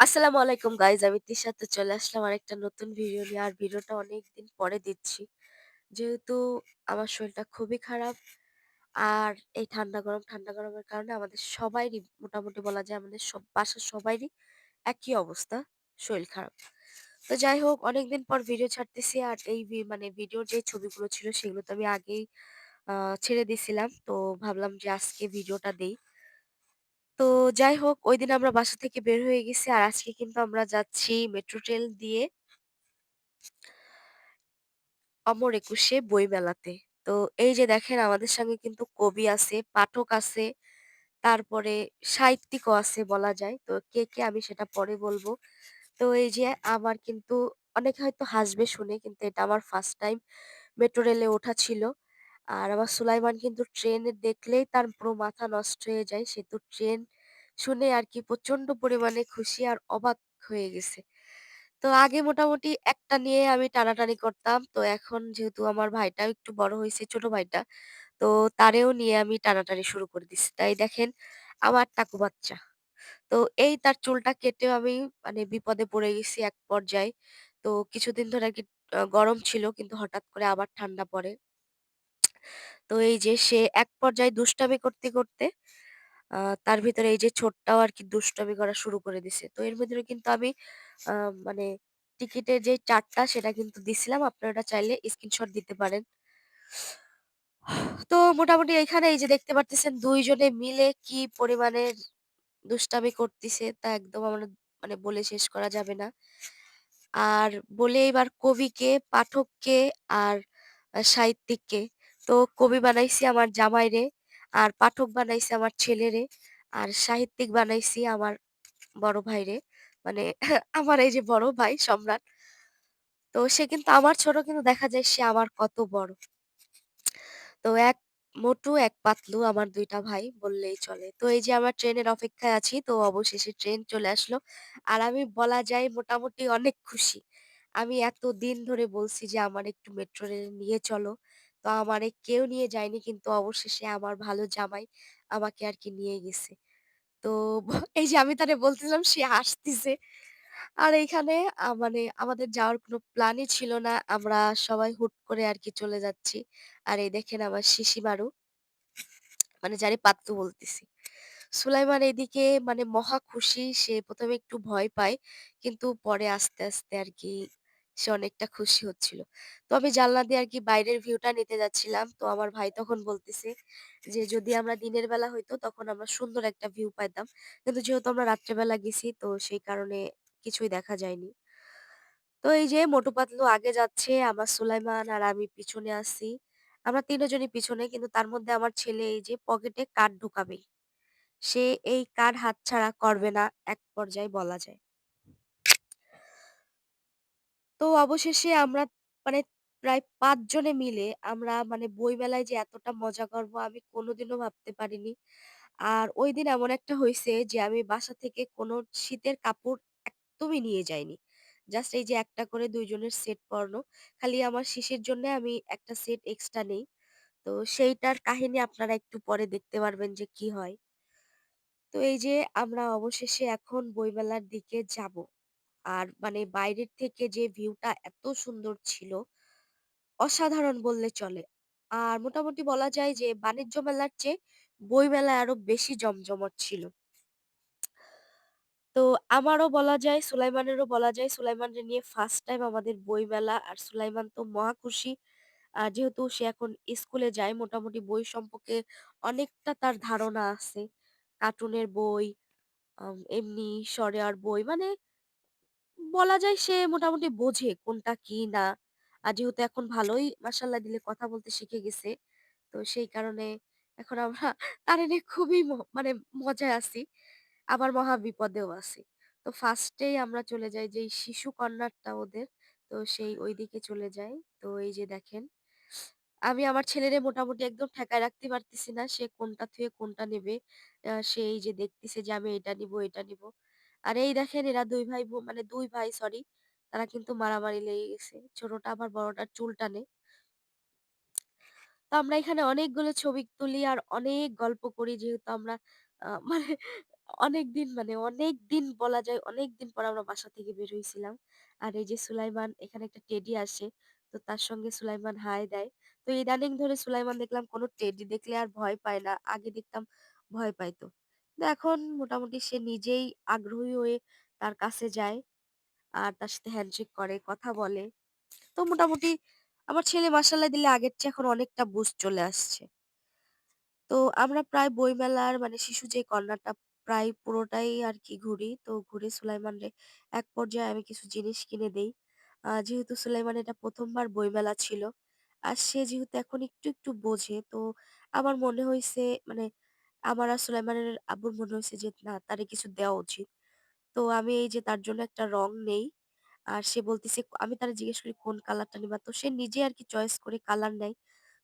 আসসালামু আলাইকুম গাইজ আমি তিশা। তো চলে আসলাম আরেকটা নতুন ভিডিও নিয়ে। আর ভিডিওটা অনেকদিন পরে দিচ্ছি। যেহেতু আমার শরীরটা খুবই খারাপ, আর এই ঠান্ডা গরম, ঠান্ডা গরমের কারণে আমাদের সবাইরই, মোটামুটি বলা যায় আমাদের সব, বাসার সবাইরই একই অবস্থা, শরীর খারাপ। তো যাই হোক, অনেকদিন পর ভিডিও ছাড়তেছি। আর এই মানে ভিডিওর যে ছবিগুলো ছিল, সেগুলো তো আমি আগেই ছেড়ে দিছিলাম তো ভাবলাম যে আজকে ভিডিওটা দেই। তো যাই হোক ঐদিন আমরা বাসা থেকে বের হয়ে গেছি। আর আজকে কিন্তু আমরা যাচ্ছি মেট্রো রেল দিয়ে অমর একুশে বইমেলাতে। তো এই যে দেখেন আমাদের সঙ্গে কিন্তু কবি আছে, পাঠক আছে, তারপরে সাহিত্যিকও আছে বলা যায়। তো কে, কে আমি সেটা পরে বলব। তো এই যে আমার কিন্তু অনেকে হয়তো হাসবে শুনে কিন্তু এটা আমার ফার্স্ট টাইম মেট্রো রেলে ওঠা ছিল। আর আমার সুলাইমান কিন্তু ট্রেনে দেখলেই তার পুরো মাথা নষ্ট হয়ে যায়। সে তো ট্রেন শুনে আর কি প্রচণ্ড পরিমাণে খুশি আর অবাক হয়ে গেছে। তো আগে মোটামুটি একটা নিয়ে আমি টানাটানি করতাম। তো এখন যেহেতু আমার ভাইটাও একটু বড় হইছে, ছোট ভাইটা। তো তারেও নিয়ে আমি টানাটানি শুরু করে দিছি। তাই দেখেন আমার টাকু বাচ্চা। তো এই তার চুলটা কেটেও আমি মানে বিপদে পড়ে গেছি এক পর্যায়ে। তো কিছুদিন ধরে আরকি আ গরম ছিল কিন্তু হঠাৎ করে আবার ঠান্ডা পড়ে। তো এই যে সে এক পর্যায়ে দুষ্টামি করতে, করতে আ তার ভিতরে এই যে ছোটটাও আরকি দুষ্টামি করা শুরু করে দিছে। তো এর ভিতরে কিন্তু আমি আ মানে টিকেটের যে চারটা সেটা কিন্তু দিছিলাম। আপনারা চাইলে স্ক্রিনশট দিতে পারেন। তো মোটামুটি এখানে এই যে দেখতে পারতেছেন ২ জনে মিলে কি পরিমাণের দুষ্টামি করতেছে তা একদম আমরা মানে বলে শেষ করা যাবে না। আর বলে এবার কবিকে, পাঠককে আর সাহিত্যিককে। তো কবি বানাইছি আমার জামাইরে, আর পাঠক বানাইছি আমার ছেলেরে, আর সাহিত্যিক বানাইছি আমার বড় ভাইরে। মানে আমার এই যে বড় ভাই সম্রাট। তো সে কিন্তু আমার ছোট কিন্তু দেখা যায় সে আমার কত বড়। তো এক মোটু এক পাতলু আমার দুইটা ভাই বললেই চলে। তো এই যে আমার ট্রেনের অপেক্ষায় আছি। তো অবশেষে ট্রেন চলে আসলো। আর আমি বলা যায় মোটামুটি অনেক খুশি। আমি এতদিন ধরে বলছি যে আমার একটু মেট্রো রেলে নিয়ে চলো। তো আমারে কেউ নিয়ে যায়নি কিন্তু অবশেষে আমার ভালো জামাই আমাকে আরকি নিয়ে গেছে। তো এই যে আমি তারে বলতেছিলাম সে হাসতিছে। আর এইখানে মানে আমাদের যাওয়ার কোনো প্ল্যানই ছিল না। আমরা সবাই হুট করে আর কি চলে যাচ্ছি। আর এই দেখেন আমার শিশি মারু, মানে যারে পাত্তু বলতেছি। সুলাইমান এদিকে মানে মহা খুশি। সে ১ম এ একটু ভয় পায়। কিন্তু পরে আস্তে, আস্তে আরকি সে অনেকটা খুশি হচ্ছিল। তো আমি জানলা দিয়ে আরকি বাইরের ভিউটা নিতে যাচ্ছিলাম। তো আমার ভাই তখন বলতেছে যে, "যদি আমরা দিনের বেলা হইতো তখন আমরা সুন্দর একটা ভিউ পাইতাম। কিন্তু যেহেতু আমরা রাত্রেবেলা গেছি তো সেই কারণে কিছুই দেখা যায়নি।" তো এই যে মোটু পাতলু আগে যাচ্ছে, আমার সুলাইমান আর আমি পিছনে আছি। আমরা ৩ জনই পিছনে কিন্তু তার মধ্যে আমার ছেলে এই যে পকেটে কার্ড ঢোকাবেই। সে এই কার্ড হাতছাড়া করবে না এক পর্যায়ে বলা যায়। তো অবশেষে আমরা মানে প্রায় ৫ জনে মিলে আমরা মানে বইমেলায় যে এতটা মজা করব আমি কোনোদিনও ভাবতে পারিনি। আর ঐদিন এমন একটা হইছে যে আমি বাসা থেকে কোনো শীতের কাপড় একদমই নিয়ে যাইনি। জাস্ট এই যে একটা করে ২ জনের সেট পরানো। খালি আমার শিশির জন্যে আমি একটা সেট এক্সট্রা নেই। তো সেইটার কাহিনী আপনারা একটু পরে দেখতে পারবেন যে কি হয়। তো এই যে আমরা অবশেষে এখন বইমেলার দিকে যাব। আর মানে বাইরের থেকে যে ভিউটা এত সুন্দর ছিল, অসাধারণ বললে চলে। আর মোটামুটি বলা যায় যে বাণিজ্য মেলার চেয়ে বই মেলায় আরও বেশি জমজমাট ছিল। তো আমারও বলা যায়, সুলাইমানেরও বলা যায়, সুলাইমানরে নিয়ে ফার্স্ট টাইম আমাদের বই মেলা। আর সুলাইমান তো মহা খুশি। আ যেহেতু সে এখন স্কুলে যায় মোটামুটি বই সম্পর্কে অনেকটা তার ধারণা আছে। কার্টুনের বই, আম এমনি শরিয়ার বই মানে বলা যায় সে মোটামুটি বোঝে কোনটা কি না। আর যেহেতু এখন ভালোই মাশাআল্লাহ দিলে কথা বলতে শিখে গেছে। তো সেই কারণে এখন আমরা তারে খুবই মানে মজায় আছি। আবার মহা বিপদেও আছি। তো ফার্স্ট এই আমরা চলে যাই যেই শিশু কর্নারটা ওদের, তো সেই ঐদিকে চলে যাই। তো এই যে দেখেন, আমি আমার ছেলেরে মোটামুটি একদম ঠেকায় রাখতে পারতেছি না। সে কোনটা থুয়ে কোনটা নেবে। আ সে এই যে দেখতেছে যে আমি এটা নিবো, এটা নিবো। আর এই দেখেন এরা দুই ভাই মানে দুই ভাই সরি, তারা কিন্তু মারামারি লেগে গেছে। ছোটটা আবার বড়টার চুল টানে। তো আমরা এখানে অনেকগুলো ছবি তুলি আর অনেক গল্প করি যেহেতু আমরা মানে অনেকদিন মানে অনেক দিন বলা যায় অনেক দিন পর আমরা বাসা থেকে বের হইছিলাম। আর এই যে সুলাইমান এখানে একটা টেডি আসে। তো তার সঙ্গে সুলাইমান হাই দেয়। তো ইদানিং ধরে সুলাইমান দেখলাম কোনো টেডি দেখলে আর ভয় পায় না। আগে দেখতাম ভয় পাইতো। এখন মোটামুটি সে নিজেই আগ্রহী হয়ে তার কাছে যায়। আর তার সাথে হ্যান্ডশেক করে, কথা বলে। তো মোটামুটি আমার ছেলে মাশাআল্লাহ দিলে আগের চেয়ে এখন অনেকটা বুঝ চলে আসছে। তো আমরা প্রায় বইমেলার মানে শিশু যে কর্নারটা প্রায় পুরোটাই আরকি ঘুরি। তো ঘুরে সুলাইমানরে এক পর্যায়ে আমি কিছু জিনিস কিনে দেই। আ যেহেতু সুলাইমান এটা ১ম বার বইমেলা ছিল। আর সে যেহেতু এখন একটু, একটু বোঝে তো আমার মনে হইছে মানে আমার আর সুলাইমানের আব্বুর মনে হইছে যে, না, তারে কিছু দেওয়া উচিত। তো আমি এই যে, তার জন্য একটা রং নেই। আর সে বলতেছে, আমি তারে জিজ্ঞেস করি, কোন কালারটা নিবা? তো সে নিজে আরকি চয়েস করে কালার নেয়।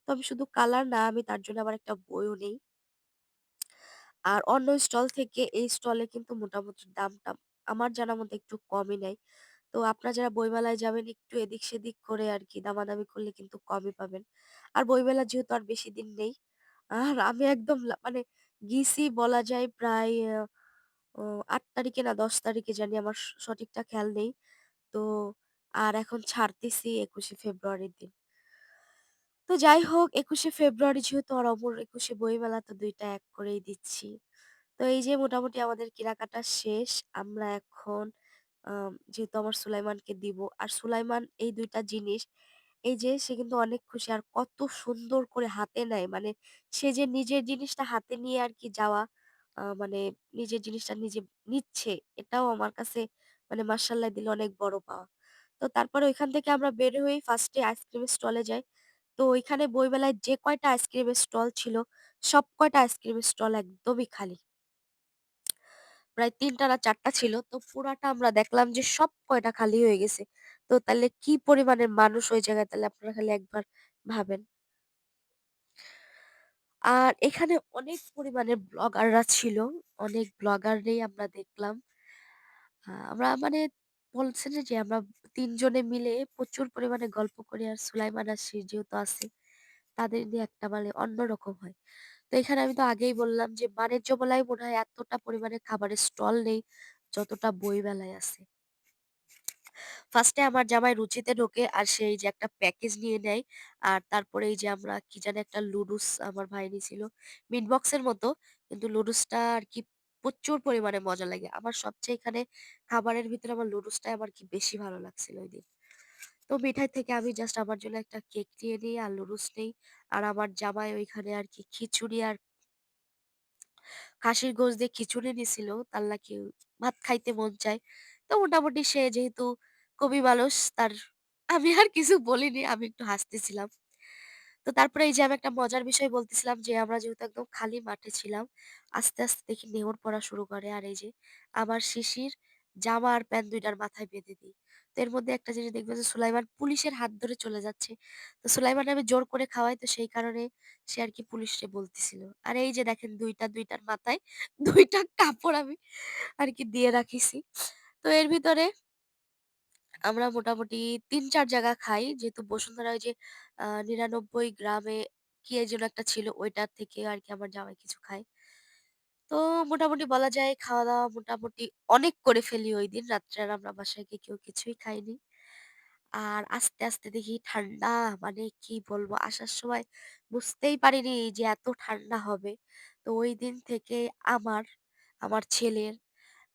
তো আমি শুধু কালার না, আমি তার জন্য আবার একটা বইও নেই। আর অন্য স্টল থেকে এই স্টলে কিন্তু মোটামুটি দামটা আমার জানা মতো একটু কমই নেয়। তো আপনারা যারা বইমেলায় যাবেন, একটু এদিক সেদিক করে আর আরকি দামাদামি করলে কিন্তু কমই পাবেন। আর বইমেলা যেহেতু আর বেশি দিন নেই। আর আমি একদম মানে গিয়েছি বলা যায় প্রায়, আ, ও ৮ তারিখে না ১০ তারিখে জানি আমার সঠিকটা খেয়াল নেই। তো আর এখন ছাড়তেছি ২১শে ফেব্রুয়ারির দিন। তো যাই হোক ২১শে ফেব্রুয়ারি যেহেতু আর অমর ২১শে বইমেলা তো ২ টা এক করেই দিচ্ছি। তো এই যে মোটামুটি আমাদের কেনাকাটা শেষ। আমরা এখন যেহেতু আমার সুলাইমানকে দিব। আর সুলাইমান এই ২ টা জিনিস এই যে সে কিন্তু অনেক খুশি। আর কত সুন্দর করে হাতে নেয়। মানে সে যে নিজের জিনিসটা হাতে নিয়ে আর কি যাওয়া মানে নিজের জিনিসটা নিজে নিচ্ছে এটাও আমার কাছে মানে মাশাআল্লাহ দিলে অনেক বড় পাওয়া। তো তারপরে ওইখান থেকে আমরা বের হই ফার্স্ট আইসক্রিমের স্টলে যাই। তো ওইখানে বইমেলায় যে কয়টা আইসক্রিমের স্টল ছিল, সব কয়টা আইসক্রিমের স্টল একদমই খালি। প্রায় ৩ টা না ৪ টা ছিল। তো পুরাটা আমরা দেখলাম যে সব কয়টা খালি হয়ে গেছে। তো তাহলে কি পরিমাণের মানুষ ওই জায়গায় তাহলে আপনারা খালি একবার ভাবেন। আর এখানে অনেক পরিমাণে ব্লগাররা ছিল। অনেক ব্লগাররেই আমরা দেখলাম। আমরা মানে বলছেন যে, আমরা তিনজনে মিলে প্রচুর পরিমাণে গল্প করি আর সুলাইমান সে যেহেতু আছে, তাদের নিয়ে একটা মানে অন্যরকম হয়। তো এখানে আমি তো আগেই বললাম যে বাণিজ্য মেলায় মনে হয় এতটা পরিমাণে খাবারের স্টল নেই, যতটা বইমেলায় আছে। ফার্স্টে আমার জামাই রুচিতে ঢোকে আর সে এই যে একটা প্যাকেজ নিয়ে নেয়। আর তারপরে এই যে আমরা কি জানি একটা লুডুস আমার ভাই নিছিল। মিট বক্সের মতো কিন্তু লুডুসটা আর কি প্রচুর পরিমাণে মজা লাগে। আমার সবচেয়ে এখানে খাবারের ভিতরে আমার লুডুসটাই আমার কি বেশি ভালো লাগছিল ওই দিন তো মিঠাই থেকে আমি জাস্ট আমার জন্য একটা কেক নিয়ে নিই আর লুডুস নেই। আর আমার জামাই ওইখানে আর কি খিচুড়ি আর খাসির গোশত দিয়ে খিচুড়ি নিছিল। তার নাকি ভাত খাইতে মন চায়। তো মোটামুটি সে যেহেতু কবি মানুষ তার আমি আর কিছু বলিনি। আমি একটু হাসতেছিলাম। তো তারপরে এই যে আমি একটা মজার বিষয় বলতেছিলাম যে আমরা যেহেতু একদম খালি মাঠে ছিলাম। আস্তে, আস্তে দেখি নেমর পড়া শুরু করে। আর এই যে আমার শিশির জামা আর প্যান্ট ২ টার মাথায় বেঁধে দিই। তো এর মধ্যে একটা জিনিস দেখবেন যে সুলাইমান পুলিশের হাত ধরে চলে যাচ্ছে। তো সুলাইমানের আমি জোর করে খাওয়াই তো সেই কারণে সে আর আরকি পুলিশরে বলতেছিল। আর এই যে দেখেন ২ টা ২ টার মাথায় ২ টা কাপড় আমি আরকি দিয়ে রাখিছি। তো এর ভিতরে আমরা মোটামুটি ৩-৪ জায়গা খাই। যেহেতু বসুন্ধরা ওই যে ৯৯ গ্রামে কি যেন একটা ছিল ওইটার থেকে আরকি আমার জামাই কিছু খায়। তো মোটামুটি বলা যায় খাওয়া-দাওয়া মোটামুটি অনেক করে ফেলি ঐদিন। রাত্রে আর আমরা বাসায় গিয়ে কেউ কিছুই খাইনি। আর আস্তে, আস্তে দেখি ঠান্ডা মানে কি বলব? আসার সময় বুঝতেই পারিনি যে এত ঠান্ডা হবে। তো ঐদিন থেকে আমার, আমার ছেলের,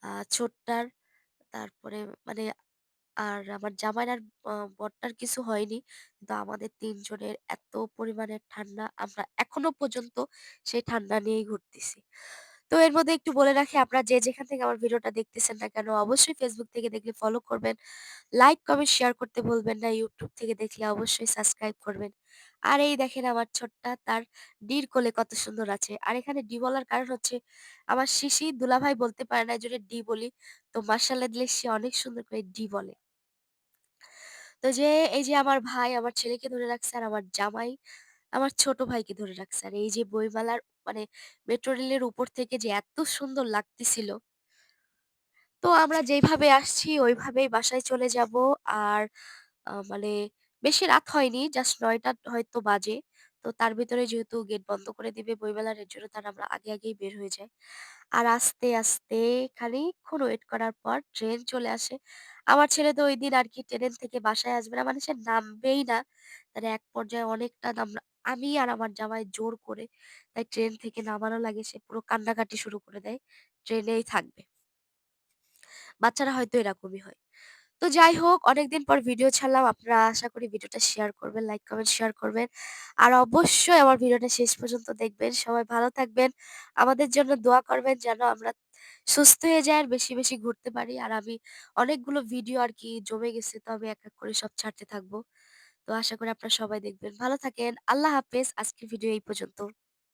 আ ছোট্টার তারপরে মানে আর আমার জামাইর আর আ বড়টার কিছু হয়নি। কিন্তু আমাদের ৩ জনের এত পরিমাণে ঠান্ডা আমরা এখনও পর্যন্ত সেই ঠান্ডা নিয়েই ঘুরতেছি। তো এর মধ্যে একটু বলে রাখি আপনারা যে যেখান থেকে আমার ভিডিওটা দেখতেছেন না কেন অবশ্যই Facebook থেকে দেখলে ফলো করবেন। লাইক, কমেন্ট, শেয়ার করতে ভুলবেন না। YouTube থেকে দেখলে অবশ্যই সাবস্ক্রাইব করবেন। আর এই দেখেন আমার ছোট্টা তার ডির কোলে কত সুন্দর আছে। আর এখানে ডি বলার কারণ হচ্ছে আমার শিশি দুলাভাই বলতে পারে না এজন্য ডি বলি। তো মাশাআল্লাহ দিলে সে অনেক সুন্দর করে ডি বলে। তো যে এই যে আমার ভাই আমার ছেলেকে ধরে রাখছে আর আমার জামাই আমার ছোট ভাইকে ধরে রাখছে। আর এই যে বইমেলার মানে মেট্রো রেলের উপর থেকে যে এত সুন্দর লাগতেছিল। তো আমরা যেইভাবে আসছি ওইভাবেই বাসায় চলে যাব। আর মানে বেশি রাত হয়নি। জাস্ট ৯টা হয়তো বাজে। তো তার ভিতরে যেহেতু গেট বন্ধ করে দিবে বইমেলার জন্য তার আমরা আগে, আগেই বের হয়ে যাই। আর আস্তে, আস্তে খানিকক্ষণ ওয়েট করার পর ট্রেন চলে আসে। আমার ছেলে তো ওই দিন আর কি ট্রেন থেকে বাসায় আসবে না। মানে সে নামবেই না। তার এক পর্যায়ে অনেকটা নাম আমি আর আমার জামাই জোর করে তাই ট্রেন থেকে নামানো লাগে। সে পুরো কান্নাকাটি শুরু করে দেয়। ট্রেনেই থাকবে। বাচ্চারা হয়তো এরকমই হয়। তো যাই হোক অনেকদিন পর ভিডিও ছাড়লাম। আপনারা আশা করি ভিডিওটা শেয়ার করবেন, লাইক, কমেন্ট, শেয়ার করবেন। আর অবশ্যই আমার ভিডিওটা শেষ পর্যন্ত দেখবেন। সবাই ভালো থাকবেন। আমাদের জন্য দোয়া করবেন যেন আমরা সুস্থ হয়ে যাই আর বেশি, বেশি ঘুরতে পারি। আর আমি অনেকগুলো ভিডিও আর কি জমে গেছে। তো আমি এক, এক করে সব ছাড়তে থাকব। তো আশা করি আপনারা সবাই দেখবেন। ভালো থাকেন। আল্লাহ হাফেজ। আজকের ভিডিও এই পর্যন্ত।